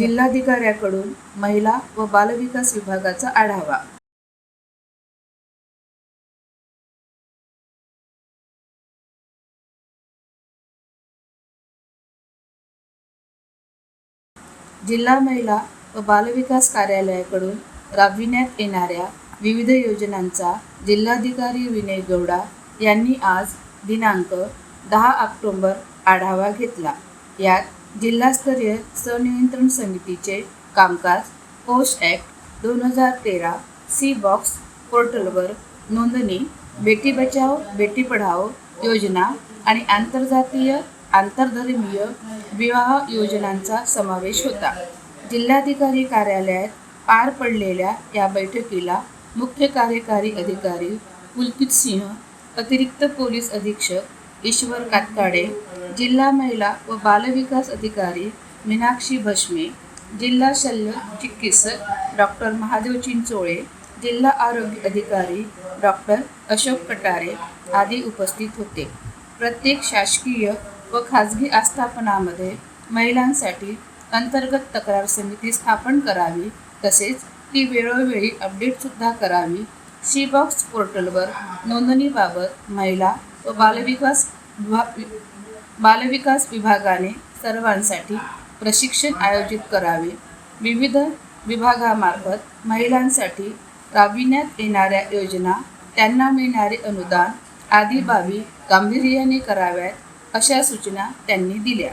जिल्हाधिकाऱ्याकडून महिला व बालविकास विभागाचा आढावा. जिल्हा महिला व बालविकास कार्यालयाकडून राबविण्यात येणाऱ्या विविध योजनांचा जिल्हाधिकारी विनय गौडा यांनी आज दिनांक दहा ऑक्टोंबर आढावा घेतला. यात जिल्हास्तरीय सनियंत्रण समितीचे कामकाज पोस्ट ॲक्ट दोन हजार तेरा सी बॉक्स पोर्टलवर नोंदणी बेटी बचाओ बेटी पढाओ योजना आणि आंतरजातीय आंतरधर्मीय विवाह योजनांचा समावेश होता. जिल्हाधिकारी कार्यालयात पार पडलेल्या या बैठकीला मुख्य कार्यकारी अधिकारी कुलपित सिंह अतिरिक्त पोलीस अधीक्षक ईश्वर कातकाडे जिल्हा महिला व बालविकास अधिकारी मीनाक्षी भस्मे जिल्हा शल्य चिकित्सक डॉक्टर महादेव चिंचोळे जिल्हा आरोग्य अधिकारी डॉक्टर अशोक कटारे आदी उपस्थित होते. प्रत्येक शासकीय व खाजगी आस्थापनामध्ये महिलांसाठी अंतर्गत तक्रार समिती स्थापन करावी तसेच ती वेळोवेळी अपडेटसुद्धा करावी. शीबॉक्स पोर्टलवर नोंदणीबाबत महिला व बालविकास विभा बालविकास विभागाने सर्वांसाठी प्रशिक्षण आयोजित करावे. विविध विभागामार्फत महिलांसाठी राबविण्यात येणाऱ्या योजना त्यांना मिळणारे अनुदान आदी बाबी गांभीर्याने कराव्यात अशा सूचना त्यांनी दिल्या.